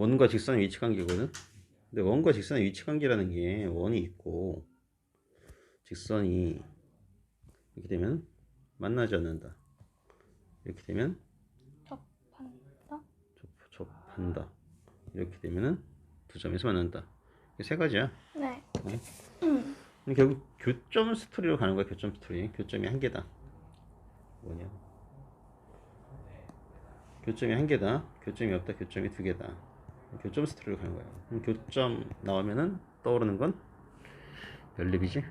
원과 직선의 위치 관계거든. 근데 원과 직선의 위치 관계라는 게 원이 있고 직선이 이렇게 되면 만나지 않는다. 이렇게 되면 접한다. 접, 접한다. 이렇게 되면은 두 점에서 만난다. 이게 세 가지야. 네. 그럼 결국 교점 스토리로 가는 거야. 교점 스토리. 교점이 한 개다. 뭐냐? 교점이 한 개다. 교점이 없다. 교점이 두 개다. 교점 스토리로 가는 거야. 그럼 교점 나오면은 떠오르는 건 연립이지.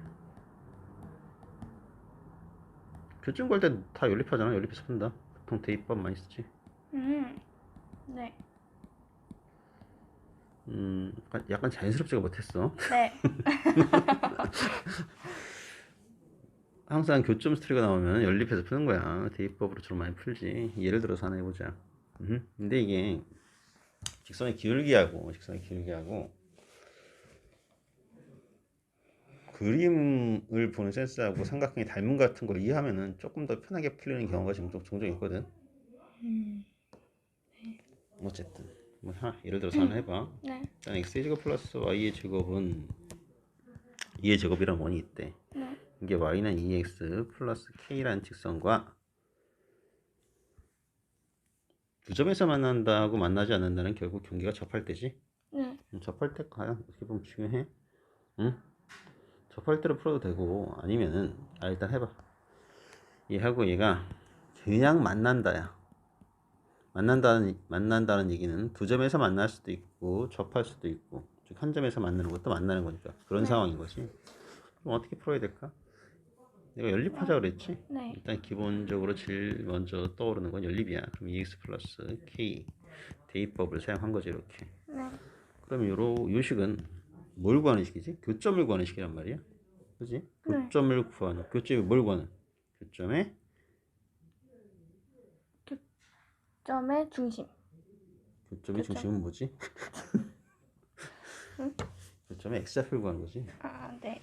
교점 구할 때다 연립하잖아. 연립해서 푼다. 보통 대입법 많이 쓰지. 음. 네. 음, 약간, 약간 자연스럽지가 못했어. 네. 항상 교점 스토리가 나오면 연립해서 푸는 거야. 대입법으로 주로 많이 풀지. 예를 들어서 하나 해보자. 음, 근데 이게 직선의 기울기하고 직선의 기울기하고 그림을 보는 센스하고 삼각형이 닮은 것 같은 걸 이해하면은 조금 더 편하게 풀리는 경우가 종종, 종종 있거든. 음. 어쨌든 뭐 하나 예를 들어서 하나 해봐. 네. 일단 x의 제곱 플러스 y의 제곱은 2의 제곱이란 원이 있대. 네. 이게 y는 2x 플러스 k라는 직선과 두 점에서 만난다고 만나지 않는다는 결국 경계가 접할 때지. 네. 음, 접할 때 가야 어떻게 보면 중요해. 응? 접할 때로 풀어도 되고 아니면은 아 일단 해봐. 얘하고 얘가 그냥 만난다야. 만난다는 만난다는 얘기는 두 점에서 만날 수도 있고 접할 수도 있고 즉 한 점에서 만나는 것도 만나는 거니까 그런 네. 상황인 거지. 그럼 어떻게 풀어야 될까? 내가 연립하자 그랬지. 네. 일단 기본적으로 제일 먼저 떠오르는 건 연립이야. 그럼 2x 플러스 k 대입법을 사용한 거지 이렇게. 네. 그럼 요로 요식은 뭘 구하는 식이지? 교점을 구하는 식이란 말이야. 그지? 네. 교점을 구하는 교점이 뭘 구하는? 교점의 점의 중심. 교점의 교점. 중심은 뭐지? 응? 교점의 x좌표를 구하는 거지. 아, 네.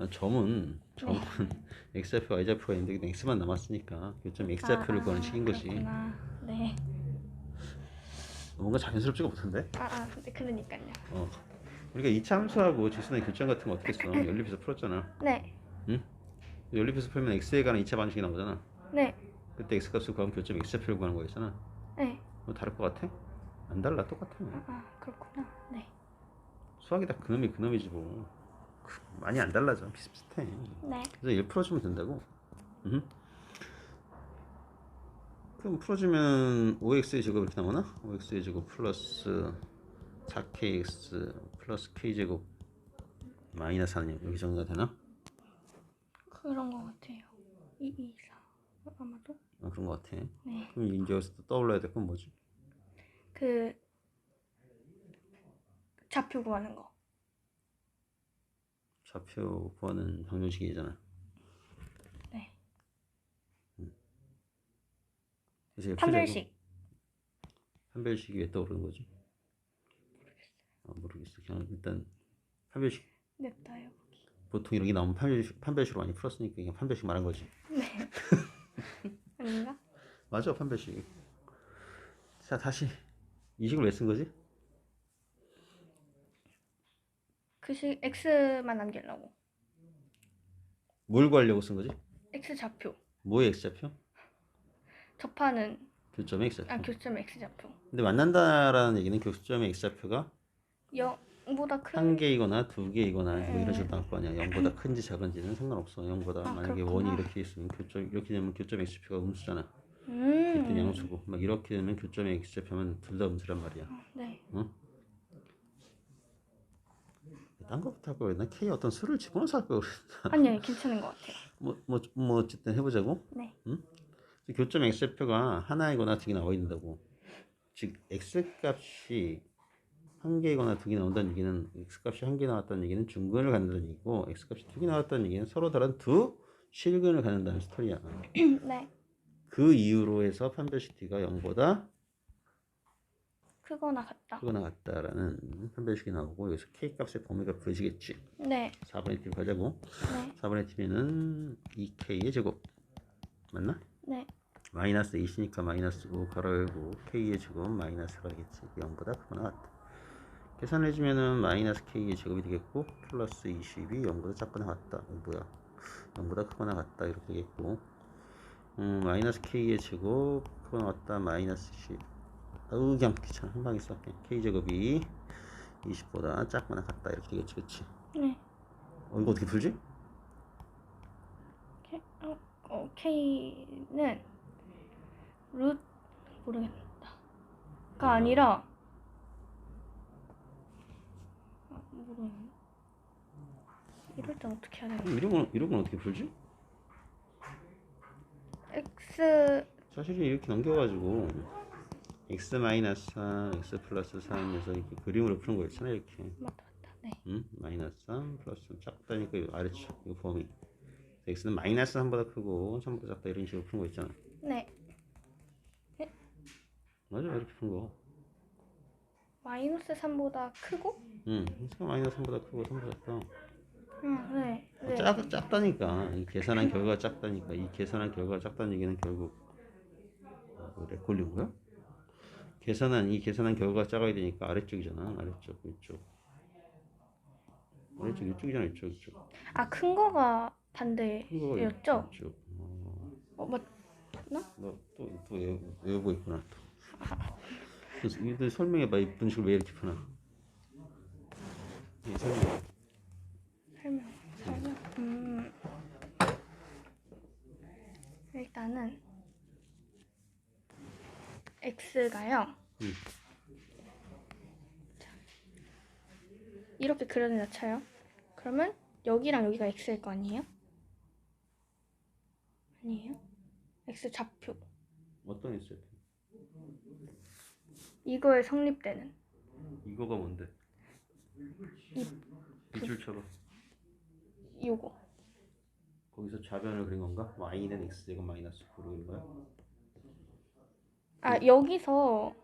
아, 점은 점은 x좌표, y좌표가 있는데 x만 남았으니까 교점 x좌표를 아, 구하는 식인 거지. 그렇구나. 네. 뭔가 자연스럽지가 못한데? 아, 아, 네, 그러니까요. 어. 우리가 이차함수하고 지수의 교점 같은 거 어떻게 써? 연립해서 풀었잖아. 네. 연립해서 풀면 x에 관한 2차 방식이 나오잖아. 네. 그때 x 값을 구하면 교점 x좌표를 구하는 거였잖아. 네. 뭐 다를 것 같아? 안 달라 똑같아. 아, 아, 그렇구나. 네. 수학이 다 그놈이 그놈이지 뭐. 그- 많이 안 달라져 비슷비슷해. 네. 그래서 1 풀어주면 된다고. 음. 그럼 풀어주면 5x의 제곱 이렇게 나오나? 5x의 제곱 플러스 4kx 플러스 k제곱 마이너스 4는 여기 정리가 되나? 그런 것 같아요. 2, 2, 4. 아마도? 아, 그런 것 같아. 네. 그럼 이제 여기서 또 떠올라야 될 건 뭐지? 그 좌표 구하는 거. 좌표 구하는 방정식이잖아. 네. 그래서 F 제곱- 판별식. 판별식이 왜 떠오르는 거지? 아, 모르겠어. 그냥 일단 판별식 냅다요. 보통 이런 게 나오면 판별식, 판별식으로 많이 풀었으니까 그냥 판별식 말한 거지. 네. 아닌가? 맞아, 판별식. 자, 다시 이 식을 왜 쓴 거지? 그식 x만 남기려고. 뭘 구하려고 쓴 거지? x 좌표. 뭐의 x좌표? 접하는 교점의 x좌표. 아 교점 x 좌표. 근데 만난다라는 얘기는 교점의 x좌표가 0보다 큰 한 개이거나 두 개이거나 뭐 이런 음. 식으로 나올 거 아니야. 0보다 큰지 작은지는 상관없어. 0보다 아, 만약에 그렇구나. 원이 이렇게 있으면 교점 이렇게 되면 교점 x좌표가 음수잖아. 음. 이때 양수고 막 이렇게 되면 교점의 x좌표면 둘 다 음수란 말이야. 네. 딴 것부터 할거 그랬나? K 어떤 수를 집어넣어서 할거 그랬나? 아니요, 괜찮은 것 같아요. 뭐, 뭐, 뭐 어쨌든 해보자고. 네. 교점 x좌표가 하나이거나 두 개 나와야 된다고. 즉 x값이 한 개이거나 두 개 나온다는 얘기는 x값이 한 개 나왔다는 얘기는 중근을 갖는다는 얘기고 x값이 두 개 나왔다는 얘기는 서로 다른 두 실근을 갖는다는 스토리야. 네. 그 이유로 해서 판별식 t가 0보다 크거나 같다. 크거나 같다라는 판별식이 나오고 여기서 k 값의 범위가 구해지겠지. 네. 4분의 t를 가자고. 네. 4분의 t는 2k의 제곱 맞나? 네. 마이너스 2시니까 마이너스 5 가로 열고 k의 제곱은 마이너스 가겠지 0보다 크거나 같다 계산해주면은 마이너스 k의 제곱이 되겠고 플러스 20이 0보다 작거나 같다 어, 뭐야 0보다 크거나 같다 이렇게 되겠고 음, 마이너스 k의 제곱 크거나 같다 마이너스 10 아우 그냥 귀찮아 한 방에 써 k 제곱이 20보다 작거나 같다 이렇게 되겠지 그치 네. 어 이거 어떻게 풀지? K, 어, 어, K는 루트 모르겠다. 가 아 니라 아, 모르겠네. 이럴 땐 어떻게 해야 되나? 이런 건, 이런 건 어떻게 풀지? X 사실은 이렇게 넘겨가지고 x 마이너스 4, x 플러스 4 하면서 이렇게 그림으로 푸는 거 있잖아 이렇게 맞다 맞다. 네. 응? 마이너스 3 플러스 3 작다니까 이 아래쪽 이 범위 x는 마이너스 3보다 크고 3보다 작다 이런 식으로 푸는 거 있잖아 네. 맞아 이렇게 푸는 거 마이너스 3보다 크고? 응, 마이너스 3보다 크고 3보다 작다 응, 네. 네. 작, 작다니까 이 계산한 결과가 작다니까 이 계산한 결과가 작다는 얘기는 결국 어, 그래 걸린 거야? 계산한 이 계산한 결과가 작아야 되니까 아래쪽이잖아. 아래쪽 이쪽. 아래쪽 이쪽이잖아 이쪽 이쪽. 아, 큰 거가 큰 거가 반대였죠? 이쪽 어, 어, 맞, 너또또 외우고 있구나 또. 그래서 이들 설명해봐 이 분식을 왜 이렇게 푸나. 이 설명 설명, 설명. 음. 일단은 x가요. 음. 자, 이렇게 그려내자 쳐요. 그러면 여기랑 여기가 x일 거 아니에요? 아니에요? x 좌표. 어떤 있어요? 이거에 성립되는 이거가 뭔데? 이 쳐봐 요거. 거기서 좌변을 그린 건가? y는 x 제곱 마이너스 9로 그린 거야? 아 여기서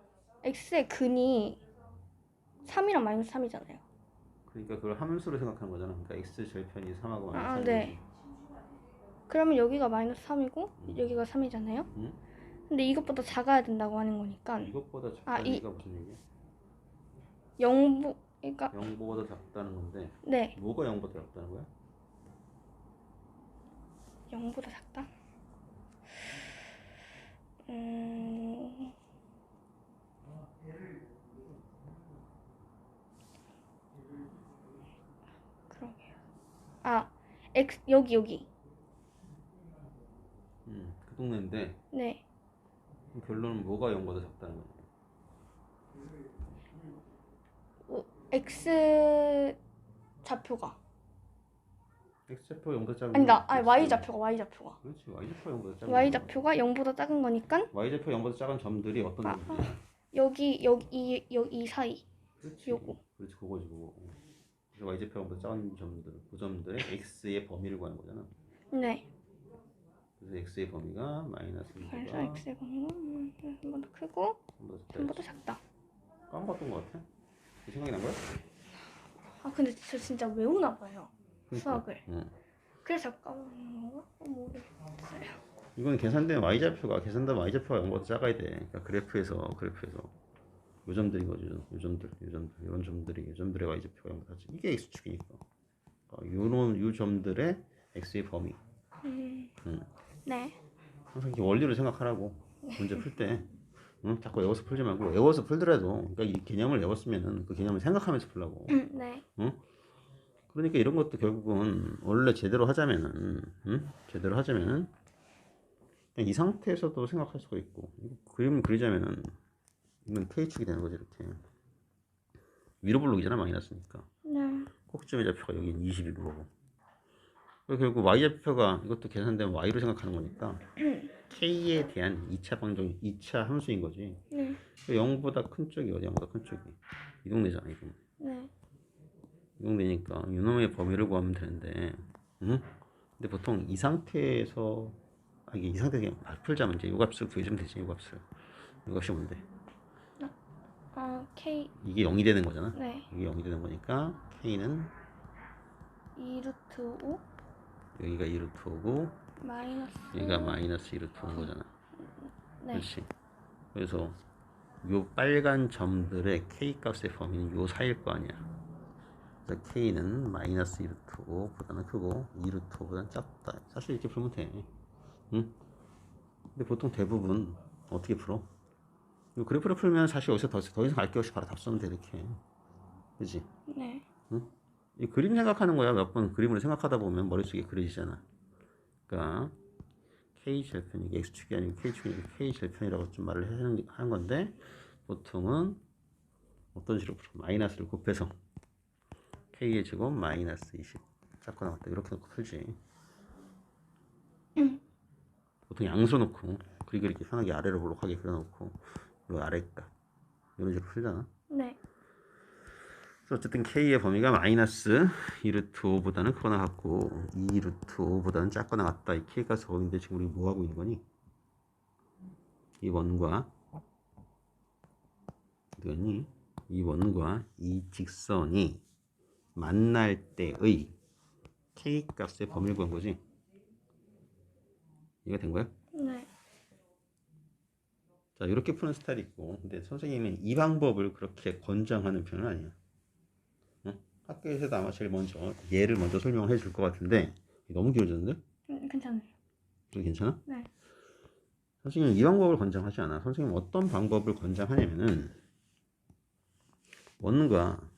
x의 근이 3이랑 마이너스 3이잖아요. 그러니까 그걸 함수로 생각하는 거잖아. 그러니까 x 절편이 3하고 마이너스 아, 3이지. 네. 그러면 여기가 마이너스 3이고 여기가 3이잖아요. 응? 근데 이것보다 작아야 된다고 하는 거니까 이것보다 작다는 아, 이- 얘기가 무슨 얘기야? 0보 그러니까 0보다 작다는 건데 네 뭐가 0보다 작다는 거야? 0보다 작다. 음 그러게요. 아 x 여기 여기 음, 그 동네인데 네 결론은 뭐가 0보다 작다는 거야? 어, x 좌표가 x 좌표가 0보다 작은 아니다 건 아니 x. y 좌표가 y 좌표가 그렇지 y 좌표가 0보다 작은 y. 좌표가 0보다 작은 거니까 y 좌표 0보다 작은 점들이 어떤 아, 점들이야? 여기 여기 이, 여기 이 사이 그렇지. 요거. 그렇지 그거지 그거. 그래서 y 좌표가 0보다 작은 점들, 그 점들의 x의 범위를 구하는 거잖아. 네 그래서 x의 범위가 마이너스 그래서 1보다 x의 범위가 음, 3보다 크고 3보다 3보다 작다 까먹었던 것 같아. 그 생각이 난 거야? 아 근데 저 진짜 외우나 봐요 그러니까. 수학을 응. 그래서 까먹는 건가? 어, 모르겠어요 이건 계산된 y 좌표가 계산된 y 좌표가 0보다 작아야 돼. 그러니까 그래프에서 그래프에서 요 점들인 거죠. 요 점들, 요 점들, 이런 점들이 요 점들의 y 좌표가 0보다 작지. 이게 x축이니까. 어, 요런 요 점들의 x의 범위. 음, 응. 네 항상 이렇게 원리로 생각하라고 문제 풀 때. 응? 자꾸 외워서 풀지 말고 외워서 풀더라도 그러니까 이 개념을 외웠으면은 그 개념을 생각하면서 풀라고. 음, 네 그러니까 이런 것도 결국은 원래 제대로 하자면은 응? 제대로 하자면은 그냥 이 상태에서도 생각할 수가 있고 그림을 그리자면은 이건 K축이 되는 거지 이렇게 위로 블록이잖아 마이너스니까 네. 꼭지점의 좌표가 여기는 20인 거고 결국 Y 좌표가 이것도 계산되면 Y로 생각하는 거니까 K에 대한 2차 방정 2차 함수인 거지 네. 0보다 큰 쪽이 어디야 0보다 큰 쪽이 이 동네잖아 이거 네. 이동되니까 이놈의 범위를 구하면 되는데, 응? 근데 보통 이 상태에서 아 이게 이 상태 그냥 막 풀자면 이제 요 값을 구해주면 되지 요 값을 요 값이 뭔데? 어, K 이게 0이 되는 거잖아. 네. 이게 0이 되는 거니까 k는 2 루트 5 여기가 2루트 오고 마이너스 여기가 마이너스 2루트 온 거잖아. 네. 그렇지. 그래서 요 빨간 점들의 k 값의 범위는 요 사이일 거 아니야. 그래서 k는 마이너스 2루트 5보다는 크고 2루트 5보다는 작다. 사실 이렇게 풀면 돼. 응? 근데 보통 대부분 어떻게 풀어? 이 그래프를 풀면 사실 여기서 더, 더 이상 알 게 없이 바로 답 쓰면 돼 이렇게. 그지? 네. 이 그림 생각하는 거야. 몇 번 그림을 생각하다 보면 머릿속에 그려지잖아. 그러니까 K 절편이 X축이 아니고 K축이 아니고 K 절편이라고 좀 말을 하는, 하는 건데 보통은 어떤 식으로 풀어? 마이너스를 곱해서 K의 제곱 마이너스 20 작고 나왔다 이렇게 놓고 풀지. 보통 양수 놓고 그리 그리기 편하게 아래로 볼록하게 그려놓고 요 아래값 이런 식으로 풀잖아. 네. 그래서 어쨌든 k의 범위가 마이너스 2루트 5보다는 크거나 같고 2루트 5보다는 작거나 같다. 이 k가 범위인데 지금 우리 뭐 하고 있는 거니? 이 원과 이거니? 이 원과 이 직선이 만날 때의 k 값의 범위를 구한 거지. 이해가 된 거야? 네. 자 이렇게 푸는 스타일이 있고 근데 선생님은 이 방법을 그렇게 권장하는 편은 아니야 응? 학교에서도 아마 제일 먼저 얘를 먼저 설명을 해줄 것 같은데 너무 길어졌는데? 음, 괜찮아요. 좀 괜찮아? 네. 선생님은 이 방법을 권장하지 않아 선생님은 어떤 방법을 권장하냐면은 원과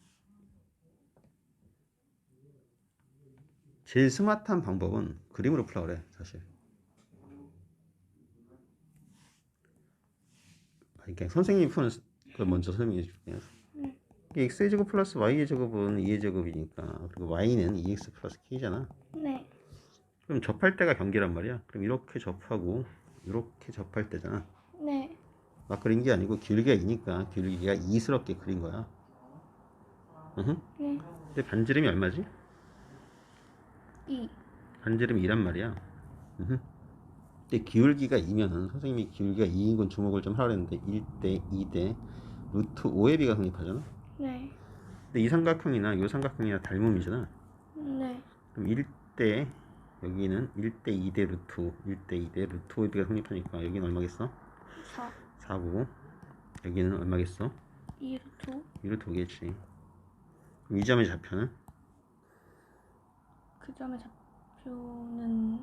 제일 스마트한 방법은 그림으로 풀라 그래 사실 그냥 선생님이 푸는 걸 먼저 설명해 줄게요 이게 x의 제곱 플러스 y의 제곱은 2의 제곱이니까 그리고 y는 2x 플러스 k잖아 네. 그럼 접할 때가 경계란 말이야 그럼 이렇게 접하고 이렇게 접할 때잖아 네. 막 그린 게 아니고 길이가 2니까 길이가 2스럽게 그린 거야 으흠. 네. 근데 반지름이 얼마지? 2. 반지름이 2란 말이야 으흠. 근데 기울기가 2면은 선생님이 기울기가 2인 건 주목을 좀 하라 했는데 1대 2대 루트 5의 비가 성립하잖아 네. 근데 이 삼각형이나 이 삼각형이나 닮음이잖아 네. 그럼 1대 여기는 1대 2대 루트 5 1대 2대 루트 5의 비가 성립하니까 여기는 얼마겠어? 4. 4고 여기는 얼마겠어? 2 루트 5. 2루트 5겠지 그럼 이 점의 좌표는? 그 점의 좌표는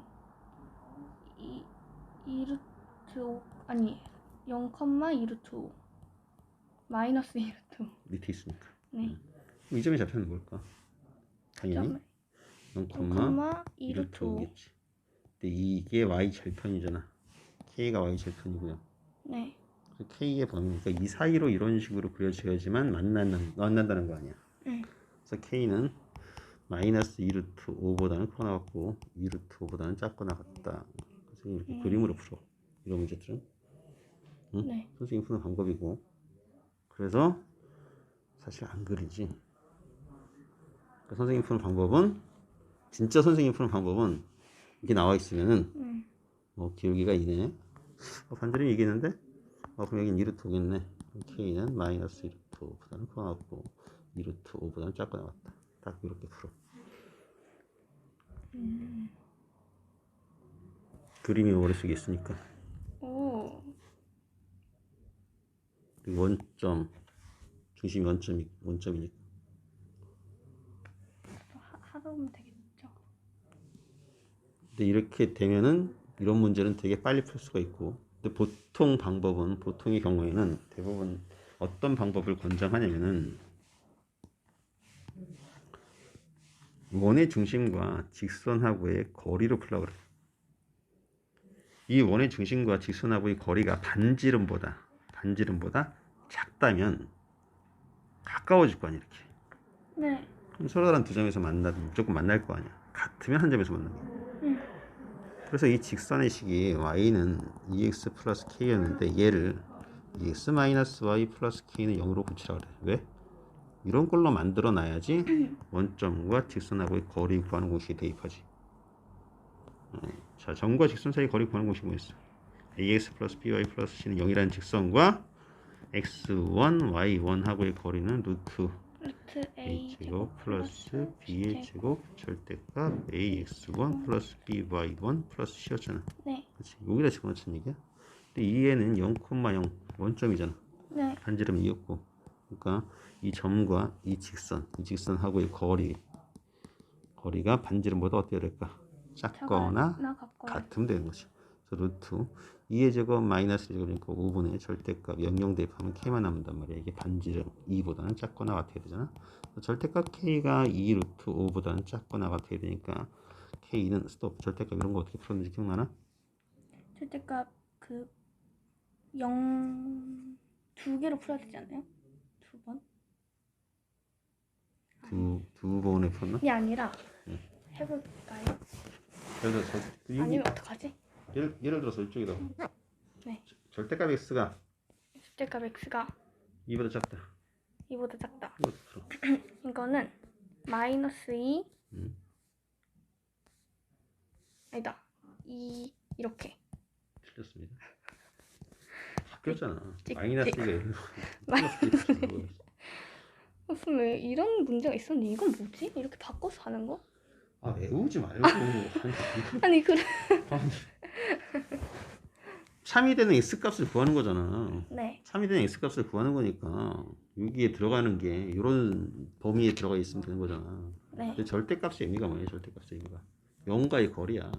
2, 2 루트 5. 아니, 0,2 루트 5. 마이너스 2 루트 5. 밑에 있으니까 네. 그럼 이 점의 좌표는 뭘까? 당연히 점을 0, 0,2 2루트 루트 5. 5겠지 근데 이게 y 절편이잖아 k가 y 절편이고요 네. k의 범위니까 이 사이로 이런 식으로 그려져야지만 만나는, 만난다는 거 아니야 응. 그래서 k는 마이너스 2루트 5보다는 크거나 같고 2루트 5보다는 작거나 같다. 그래서 이렇게 그림으로 풀어. 이런 문제들은 응? 네. 선생님 푸는 방법이고. 그래서 사실 안 그리지. 그러니까 선생님 푸는 방법은 진짜 선생님 푸는 방법은 이렇게 나와 있으면은 응. 뭐 기울기가 2네. 어, 반대로 이기는데? 어, 그럼 여긴 2루트 5겠네. 그럼 k는 마이너스 2루트 5보다는 크거나 같고 2루트 5보다는 작거나 같다 딱 이렇게 풀어 그림이 머릿속에 있으니까 오. 원점 중심이 원점이 원점이니까 하, 하다 보면 되겠죠. 근데 이렇게 되면은 이런 문제는 되게 빨리 풀 수가 있고 근데 보통 방법은 보통의 경우에는 대부분 어떤 방법을 권장하냐면은 원의 중심과 직선하고의 거리로 풀라고 그래. 이 원의 중심과 직선하고의 거리가 반지름보다 반지름보다 작다면 가까워질 거 아니야 이렇게. 네. 그럼 서로 다른 두 점에서 만나 무조건 만날 거 아니야. 같으면 한 점에서 만난다. 응. 그래서 이 직선의 식이 y는 2x 플러스 k였는데 얘를 2x 마이너스 y 플러스 k는 0으로 고치라 그래. 왜? 이런 걸로 만들어 놔야지 원점과 직선하고의 거리 구하는 공식이 대입하지. 어, 자, 점과 직선 사이 거리 구하는 공식이 뭐였어? ax 플러스 by 플러스 c는 0이라는 직선과 x1, y1 하고의 거리는 루트 a 제곱 플러스 b의 제곱 절대값 ax1 플러스 by1 플러스 c였잖아. 네. 그렇지. 여기다 집어넣자는 얘기야. 근데 2에는 0,0 원점이잖아. 네. 반지름 2였고. 그러니까 이 점과 이 직선, 이 직선하고의 거리 거리가 반지름 보다 어떻게 될까? 작거나 같으면 되는 거죠. 그래서 루트 2의 제곱 마이너스 제곱이니까 5분의 절대값 00 대입하면 k만 남는단 말이야. 이게 반지름 2보다는 작거나 같아야 되잖아. 절대값 k가 2 루트 5보다는 작거나 같아야 되니까 k는 스톱 절대값 이런 거 어떻게 풀었는지 기억나나? 절대값 그 0 두 개로 풀어야 되지 않나요? 두 번? 두, 두 번에 풀었나? 이게 아니라 해볼까요? 예를 들어서 여기 아니면 어떡하지? 예를, 예를 들어서 이쪽이다. 네. 절대값 x가 절대값 x가 2보다 작다. 2보다 작다. 이거. 이거는 마이너스 2 음. 아니다 2 이렇게 틀렸습니다. 바뀌었잖아. 찍- 마이너스 찍. 2가 마이- 무슨 왜 이런 문제가 있었는데 이건 뭐지? 이렇게 바꿔서 하는 거? 아 외우지 말고 아니, 아니 그래 아니. 3이 되는 x 값을 구하는 거잖아. 네 3이 되는 x 값을 구하는 거니까 여기에 들어가는 게 이런 범위에 들어가 있으면 되는 거잖아. 네. 근데 절대값의 의미가 뭐예요? 절대값의 의미가 0과의 거리야.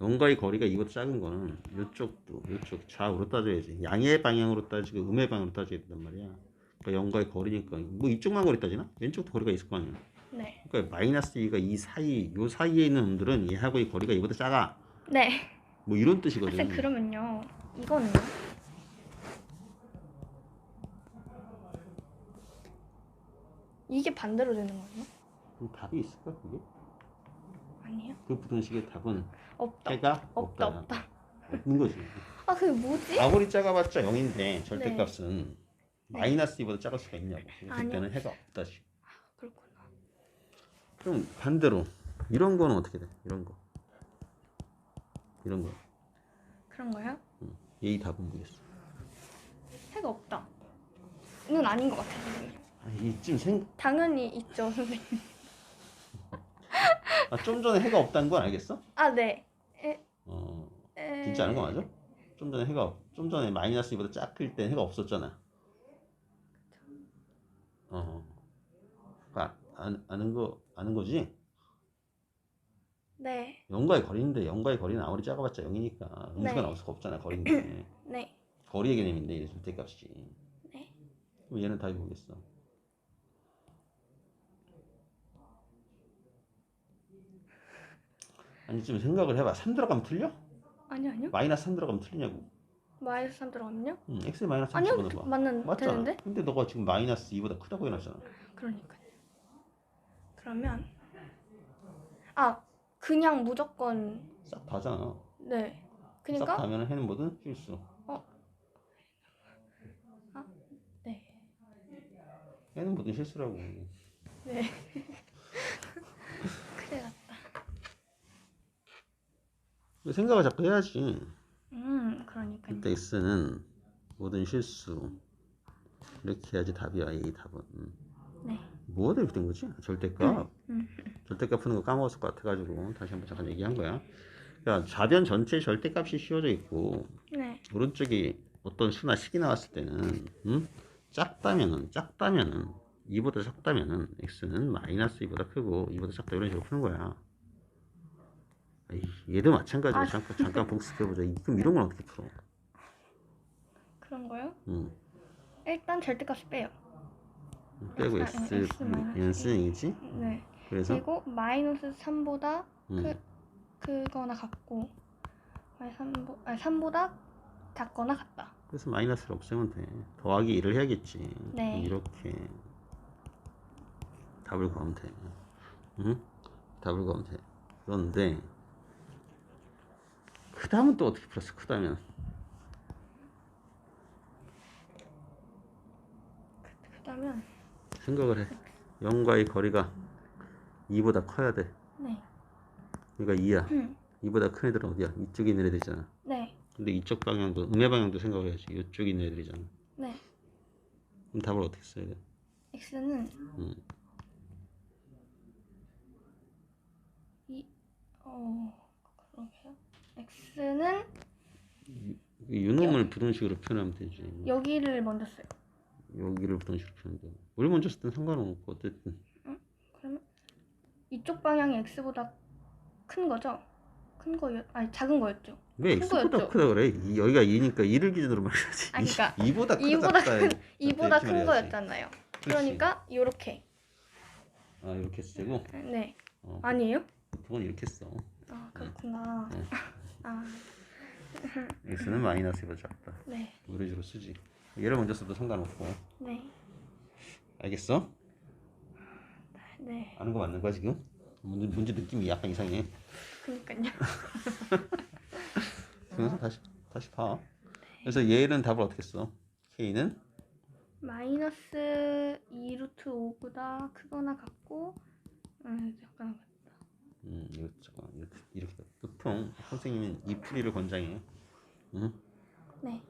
0과의 거리가 이보다 작은 거는 이쪽도 이쪽 좌우로 따져야지. 양의 방향으로 따지고 음의 방향으로 따져야 된단 말이야. 그러니까 0과의 거리니까 뭐 이쪽만 거리 따지나? 왼쪽도 거리가 있을 거 아니야. 네. 그러니까 마이너스 2가 이 사이 요 사이에 있는 놈들은 얘하고의 거리가 이보다 작아. 네. 뭐 이런 뜻이거든. 선생님 그러면요 이거는요? 이게 반대로 되는 거예요? 답이 있을까 그게? 아니에요? 그 부등식의 답은 없다. 해가 없다 없다. 없다. 없는 거지. 아 그게 뭐지? 아무리 작아봤자 0인데 절대값은 네. 마이너스 2보다 작을 수가 있냐고. 아니요. 그때는 해가 없다시. 그렇구나. 그럼 반대로 이런 거는 어떻게 돼? 이런 거. 이런 거. 그런 거요? 얘의 답은 뭐겠어? 해가 없다. 는 아닌 것 같아요. 선생님. 아, 이쯤 생, 당연히 있죠, 선생님. 아, 좀 전에 해가 없다는 건 알겠어? 아 네. 진짜 아는 거 맞아? 좀 전에 해가, 없- 좀 전에 마이너스 2보다 작을 때 해가 없었잖아. 어, 아, 아, 아는 거, 아는 거지? 네. 0과의 거리인데 0과의 거리는 아무리 작아봤자 0이니까 음수가 네. 나올 수가 없잖아 거리인데 네. 거리의 개념인데 이제 절대값이 네. 그럼 얘는 답이 뭐겠어? 아니 좀 생각을 해봐 3 들어가면 틀려? 아니요, 아니요. 마이너스 3 들어가면 틀리냐고 마이너스 3 들어가면요? 응, x에 마이너스 3 아니요, 집어넣어봐 맞는 맞잖아 되는데? 근데 너가 지금 마이너스 2보다 크다고 해놨잖아 그러니까요. 그러면 아 그냥 무조건 싹 다잖아 네. 싹 그러니까 다면 해는 뭐든 실수 네. 해는 뭐든 실수라고 네. 그래 같다. 생각을 자꾸 해야지 음, 그러니까요. 일단 x는 모든 실수 이렇게 해야지 답이야 이 답은 음. 네. 뭐가 이렇게 된 거지? 절대값 음. 절대값 푸는 거 까먹었을 것 같아가지고 다시 한번 잠깐 얘기한 거야 그러니까 좌변 전체 절대값이 씌워져 있고 네. 오른쪽이 어떤 수나 식이 나왔을 때는 음? 작다면은 작다면은 2보다 작다면은 x는 마이너스 2보다 크고 2보다 작다 이런 식으로 푸는 거야 얘도 마찬가지로 아. 잠깐 잠깐 복습해보자 이- 그럼 이런 건 어떻게 풀어? 그런 거요? 음. 일단 절대값이 빼요. 빼고 아, X 마이너스 얘는 수능이지 네. 그래서 그리고 마이너스 3보다 음, 그 크거나 같고 아니 3보 아니 3보다 작거나 같다. 그래서 마이너스를 없애면 돼 더하기 1을 해야겠지 네. 이렇게 답을 구하면 돼 응? 답을 구하면 돼 그런데 그 다음은 또 어떻게 풀었어 크다면 그다면 생각을 해 0과의 거리가 2보다 커야 돼 네. 그러니까 2야 음. 2보다 큰 애들은 어디야 이쪽에 있는 애들이잖아 네. 근데 이쪽 방향도 음의 방향도 생각해야지 이쪽에 있는 애들이잖아 네. 그럼 답을 어떻게 써야 돼? x는 음. 이 어. X는 그 유놈을 부등식으로 표현하면 되지. 여기를 먼저 써요. 여기를 부등식으로 표현하면 돼. 뭘 먼저 쓰든 상관없고 어쨌든 그러면 이쪽 방향이 x보다 큰 거죠? 큰 거였 아니 작은 거였죠? 왜 큰 x보다 거였죠? 크다 그래? 이, 여기가 2니까 2를 기준으로 말해야지. 아니, 그러니까 2보다 크다 이보다 작다. 큰- 이보다 이렇게 큰 말해야지. 거였잖아요. 그러니까 이렇게. 아 이렇게 쓰고 네. 어, 아니에요? 보통은 이렇게 써. 아 그렇구나. 네. 아 x는 마이너스보다 작다. 네. 이런 식으로 쓰지. 얘를 먼저 써도 상관없고. 네. 알겠어? 네. 아는 거 맞는 거야 지금? 문제, 문제 느낌이 약간 이상해. 그니까요. 그래서 다시 다시 봐. 그래서 얘는 답을 어떻게 써? k는 마이너스 2 루트 5보다 크거나 같고 음 잠깐 음 이거 잠깐 이렇게 이렇게 보통 선생님은 이 풀이를 권장해. 응? 네.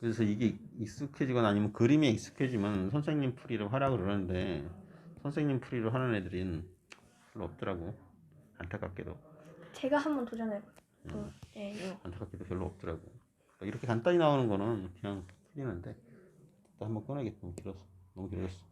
그래서 이게 익숙해지거나 아니면 그림에 익숙해지면 선생님 풀이를 하라 그러는데 선생님 풀이를 하는 애들은 별로 없더라고. 안타깝게도 제가 한번 도전해 볼. 네, 이거. 안타깝게도 별로 없더라고. 그러니까 이렇게 간단히 나오는 거는 그냥 풀리는데 또 한번 꺼내겠다. 너무 길어서 너무 길었어.